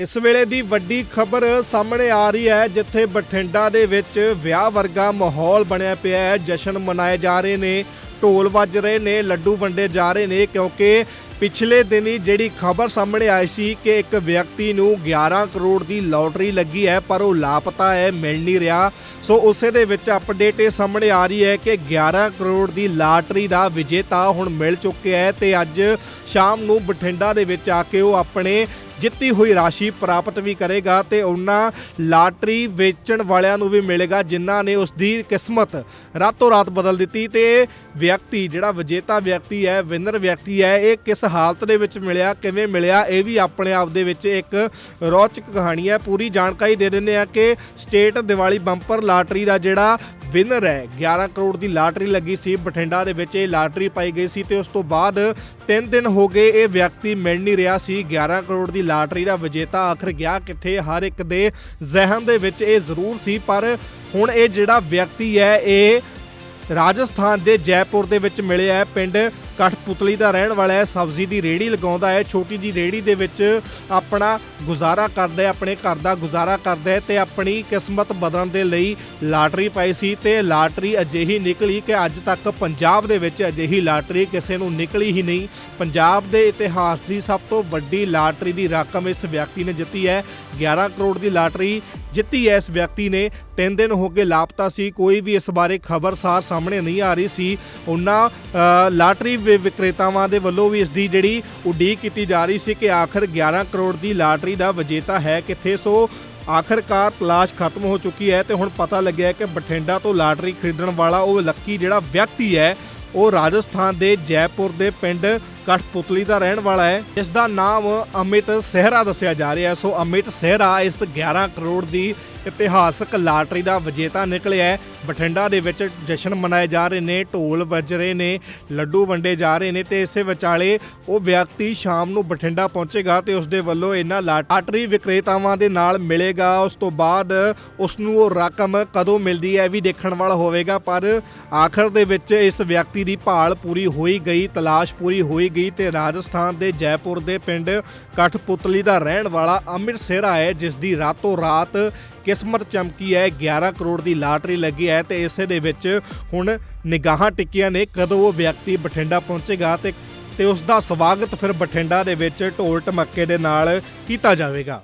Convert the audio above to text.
ਇਸ ਵੇਲੇ ਦੀ ਵੱਡੀ ਖਬਰ ਸਾਹਮਣੇ ਆ ਰਹੀ ਹੈ, ਜਿੱਥੇ ਬਠਿੰਡਾ ਦੇ ਵਿੱਚ ਵਿਆਹ ਵਰਗਾ ਮਾਹੌਲ ਬਣਿਆ ਪਿਆ ਹੈ। ਜਸ਼ਨ ਮਨਾਏ ਜਾ ਰਹੇ ਨੇ, ਢੋਲ ਵੱਜ ਰਹੇ ਨੇ, ਲੱਡੂ ਵੰਡੇ ਜਾ ਰਹੇ ਨੇ, ਕਿਉਂਕਿ ਪਿਛਲੇ ਦਿਨੀ ਜਿਹੜੀ ਖਬਰ ਸਾਹਮਣੇ ਆਈ ਸੀ ਕਿ ਇੱਕ ਵਿਅਕਤੀ ਨੂੰ 11 ਕਰੋੜ ਦੀ ਲੋਟਰੀ ਲੱਗੀ ਹੈ, ਪਰ ਉਹ ਲਾਪਤਾ ਹੈ, ਮਿਲ ਨਹੀਂ ਰਿਹਾ। ਸੋ ਉਸੇ ਦੇ ਵਿੱਚ ਅਪਡੇਟ ਇਹ ਸਾਹਮਣੇ ਆ ਰਹੀ ਹੈ ਕਿ 11 ਕਰੋੜ ਦੀ ਲਾਟਰੀ ਦਾ ਵਿਜੇਤਾ ਹੁਣ ਮਿਲ ਚੁੱਕਿਆ ਹੈ ਤੇ ਅੱਜ ਸ਼ਾਮ ਨੂੰ ਬਠਿੰਡਾ ਦੇ ਵਿੱਚ ਆ ਕੇ ਉਹ ਆਪਣੇ ਜਿੱਤੀ ਹੋਈ ਰਾਸ਼ੀ ਪ੍ਰਾਪਤ ਵੀ ਕਰੇਗਾ ਤੇ ਉਹਨਾਂ ਲਾਟਰੀ ਵੇਚਣ ਵਾਲਿਆਂ ਨੂੰ ਵੀ ਮਿਲੇਗਾ, ਜਿਨ੍ਹਾਂ ਨੇ ਉਸ ਦੀ ਕਿਸਮਤ ਰਾਤੋਂ ਰਾਤ ਬਦਲ ਦਿੱਤੀ ਤੇ ਵਿਅਕਤੀ ਜਿਹੜਾ ਵਿਜੇਤਾ ਵਿਅਕਤੀ ਹੈ ਵਿਨਰ ਵਿਅਕਤੀ ਹੈ, ਇਹ ਕਿਸ ਹਾਲਤ ਦੇ ਵਿੱਚ ਮਿਲਿਆ, ਕਿਵੇਂ ਮਿਲਿਆ, ਇਹ ਵੀ ਆਪਣੇ ਆਪ ਦੇ ਵਿੱਚ ਇੱਕ ਰੌਚਕ ਕਹਾਣੀ ਹੈ। ਪੂਰੀ ਜਾਣਕਾਰੀ ਦੇ ਦਿੰਦੇ ਆ ਕਿ ਸਟੇਟ ਦੀਵਾਲੀ ਬੰਪਰ ਲਾਟਰੀ ਦਾ ਜਿਹੜਾ ਵਿਨਰ ਹੈ। 11 ਕਰੋੜ ਦੀ ਲਾਟਰੀ ਲੱਗੀ ਸੀ। ਬਠਿੰਡਾ ਦੇ ਵਿੱਚ ਇਹ ਲਾਟਰੀ ਪਾਈ ਗਈ ਸੀ ਤੇ ਉਸ ਤੋਂ ਬਾਅਦ 3 ਦਿਨ ਹੋ ਗਏ ਇਹ ਵਿਅਕਤੀ ਮਿਲ ਨਹੀਂ ਰਿਹਾ ਸੀ। 11 ਕਰੋੜ ਦੀ ਲਾਟਰੀ ਦਾ ਵਿਜੇਤਾ ਆਖਰ ਗਿਆ ਕਿੱਥੇ? ਹਰ ਇੱਕ ਦੇ ਜ਼ਿਹਨ ਦੇ ਵਿੱਚ ਇਹ ਜ਼ਰੂਰ ਸੀ, ਪਰ ਹੁਣ ਇਹ ਜਿਹੜਾ ਵਿਅਕਤੀ ਹੈ, ਇਹ ਰਾਜਸਥਾਨ ਦੇ ਜੈਪੁਰ ਦੇ ਵਿੱਚ ਮਿਲਿਆ ਹੈ। ਪਿੰਡ ਕਠਪੁਤਲੀ ਦਾ ਰਹਿਣ ਵਾਲਾ ਹੈ। ਸਬਜ਼ੀ ਦੀ ਰੇੜੀ ਲਗਾਉਂਦਾ ਹੈ। ਛੋਟੀ ਜੀ ਰੇੜੀ ਦੇ ਵਿੱਚ ਆਪਣਾ ਗੁਜ਼ਾਰਾ ਕਰਦਾ ਹੈ। ਆਪਣੇ ਘਰ ਦਾ ਗੁਜ਼ਾਰਾ ਕਰਦਾ ਹੈ ਤੇ ਆਪਣੀ ਕਿਸਮਤ ਬਦਲਣ ਦੇ ਲਈ ਲਾਟਰੀ ਪਾਈ ਸੀ ਤੇ ਲਾਟਰੀ ਅਜਿਹੀ ਨਿਕਲੀ ਕਿ ਅੱਜ ਤੱਕ ਪੰਜਾਬ ਦੇ ਵਿੱਚ ਅਜਿਹੀ ਲਾਟਰੀ ਕਿਸੇ ਨੂੰ ਨਿਕਲੀ ਹੀ ਨਹੀਂ। ਪੰਜਾਬ ਦੇ ਇਤਿਹਾਸ ਦੀ ਸਭ ਤੋਂ ਵੱਡੀ ਲਾਟਰੀ ਦੀ ਰਕਮ ਇਸ ਵਿਅਕਤੀ ਨੇ ਜਿੱਤੀ ਹੈ। 11 ਕਰੋੜ ਦੀ ਲਾਟਰੀ ਜਿੱਤੀ ਇਸ ਵਿਅਕਤੀ ਨੇ। ਤਿੰਨ ਦਿਨ ਹੋ ਗਏ ਲਾਪਤਾ ਸੀ, ਕੋਈ ਵੀ ਇਸ ਬਾਰੇ ਖਬਰਸਾਰ ਸਾਹਮਣੇ ਨਹੀਂ ਆ ਰਹੀ ਸੀ। ਉਹਨਾਂ ਲਾਟਰੀ ਵਿ- ਵਿਕਰੇਤਾਵਾਂ ਦੇ ਵੱਲੋਂ ਵੀ ਇਸ ਦੀ ਜਿਹੜੀ ਉਡੀਕ ਕੀਤੀ ਜਾ ਰਹੀ ਸੀ ਕਿ ਆਖਰ 11 ਕਰੋੜ ਦੀ ਲਾਟਰੀ ਦਾ ਵਿਜੇਤਾ ਹੈ ਕਿੱਥੇ। ਸੋ ਆਖਰਕਾਰ ਤਲਾਸ਼ ਖਤਮ ਹੋ ਚੁੱਕੀ ਹੈ ਤੇ ਹੁਣ ਪਤਾ ਲੱਗਿਆ ਕਿ ਬਠਿੰਡਾ ਤੋਂ ਲਾਟਰੀ ਖਰੀਦਣ ਵਾਲਾ ਉਹ ਲੱਕੀ ਜਿਹੜਾ ਵਿਅਕਤੀ ਹੈ, ਉਹ ਰਾਜਸਥਾਨ ਦੇ ਜੈਪੁਰ ਦੇ ਪਿੰਡ ਕਠਪੁਤਲੀ ਦਾ ਰਹਿਣ ਵਾਲਾ ਹੈ। ਇਸ ਦਾ ਨਾਮ ਅਮਿਤ ਸਹਿਰਾ ਦੱਸਿਆ ਜਾ ਰਿਹਾ ਹੈ। ਸੋ ਅਮਿਤ ਸਹਿਰਾ ਇਸ 11 ਕਰੋੜ ਦੀ ਇਤਿਹਾਸਕ ਲਾਟਰੀ ਦਾ ਵਿਜੇਤਾ ਨਿਕਲਿਆ ਹੈ। ਬਠਿੰਡਾ ਦੇ ਵਿੱਚ ਜਸ਼ਨ ਮਨਾਏ ਜਾ ਰਹੇ ਨੇ, ਢੋਲ ਵੱਜ ਰਹੇ ਨੇ, ਲੱਡੂ ਵੰਡੇ ਜਾ ਰਹੇ ਨੇ ਤੇ ਇਸੇ ਵਿਚਾਲੇ ਉਹ ਵਿਅਕਤੀ ਸ਼ਾਮ ਨੂੰ ਬਠਿੰਡਾ ਪਹੁੰਚੇਗਾ ਤੇ ਉਸ ਦੇ ਵੱਲੋਂ ਇਹਨਾਂ ਲਾਟਰੀ ਵਿਕਰੇਤਾਵਾਂ ਦੇ ਨਾਲ ਮਿਲੇਗਾ। ਉਸ ਤੋਂ ਬਾਅਦ ਉਸ ਨੂੰ ਉਹ ਰਕਮ ਕਦੋਂ ਮਿਲਦੀ ਹੈ ਇਹ ਵੀ ਦੇਖਣ ਵਾਲਾ ਹੋਵੇਗਾ। ਪਰ ਆਖਰ ਦੇ ਵਿੱਚ ਇਸ ਵਿਅਕਤੀ ਦੀ ਭਾਲ ਪੂਰੀ ਹੋਈ ਗਈ, ਤਲਾਸ਼ ਪੂਰੀ ਹੋਈ ਗਈ ਤੇ ਰਾਜਸਥਾਨ ਦੇ ਜੈਪੁਰ ਦੇ ਪਿੰਡ ਕਠਪੁਤਲੀ ਦਾ ਰਹਿਣ ਵਾਲਾ ਅਮਿਤ ਸੇਰਾ ਹੈ, ਜਿਸ ਦੀ ਰਾਤੋਂ ਰਾਤ ਕਿਸਮਤ ਚਮਕੀ ਹੈ। 11 ਕਰੋੜ ਦੀ ਲਾਟਰੀ ਲੱਗੀ ਹੈ ਤੇ ਇਸੇ ਦੇ ਵਿੱਚ ਹੁਣ ਨਿਗਾਹਾਂ ਟਿੱਕੀਆਂ ਨੇ, ਕਦੋਂ ਉਹ ਵਿਅਕਤੀ ਬਠਿੰਡਾ ਪਹੁੰਚੇਗਾ ਤੇ ਤੇ ਉਸ ਦਾ ਸਵਾਗਤ ਫਿਰ ਬਠਿੰਡਾ ਦੇ ਵਿੱਚ ਢੋਲ ਢਮੱਕੇ ਦੇ ਨਾਲ ਕੀਤਾ ਜਾਵੇਗਾ।